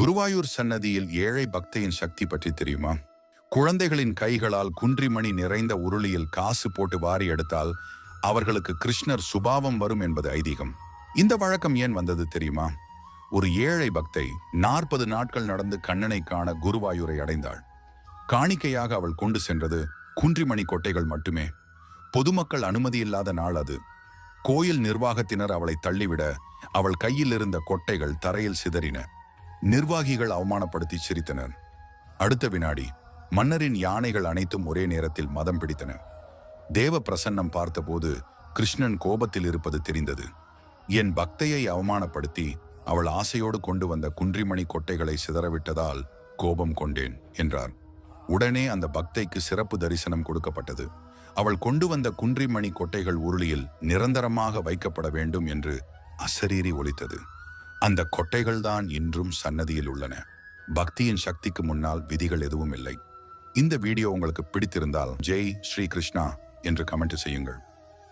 குருவாயூர் சன்னதியில் ஏழை பக்தையின் சக்தி பற்றி தெரியுமா? குழந்தைகளின் கைகளால் குன்றிமணி நிறைந்த உருளியில் காசு போட்டு வாரி எடுத்தால் அவர்களுக்கு கிருஷ்ணர் சுபாவம் வரும் என்பது ஐதீகம். இந்த வழக்கம் ஏன் வந்தது தெரியுமா? ஒரு ஏழை பக்தை நாற்பது நாட்கள் நடந்து கண்ணனை காண குருவாயூரை அடைந்தாள். காணிக்கையாக அவள் கொண்டு சென்றது குன்றிமணி கொட்டைகள் மட்டுமே. பொதுமக்கள் அனுமதி இல்லாத நாள் அது. கோயில் நிர்வாகத்தினர் அவளை தள்ளிவிட அவள் கையில் இருந்த கொட்டைகள் தரையில் சிதறின. நிர்வாகிகள் அவமானப்படுத்தி சிரித்தனர். அடுத்த வினாடி மன்னரின் யானைகள் அனைத்தும் ஒரே நேரத்தில் மதம் பிடித்தன. தேவ பிரசன்னம் பார்த்தபோது கிருஷ்ணன் கோபத்தில் இருப்பது தெரிந்தது. என் பக்தையை அவமானப்படுத்தி அவள் ஆசையோடு கொண்டு வந்த குன்றிமணி கொட்டைகளை சிதறவிட்டதால் கோபம் கொண்டேன் என்றார். உடனே அந்த பக்தைக்கு சிறப்பு தரிசனம் கொடுக்கப்பட்டது. அவள் கொண்டு வந்த குன்றிமணி கொட்டைகள் உருளியில் நிரந்தரமாக வைக்கப்பட வேண்டும் என்று அசரீரி ஒலித்தது. அந்த கொட்டைகள்தான் இன்றும் சன்னதியில் உள்ளன. பக்தியின் சக்திக்கு முன்னால் விதிகள் எதுவும் இல்லை. இந்த வீடியோ உங்களுக்கு பிடித்திருந்தால் ஜெய் ஸ்ரீ கிருஷ்ணா என்று கமெண்ட் செய்யுங்கள்.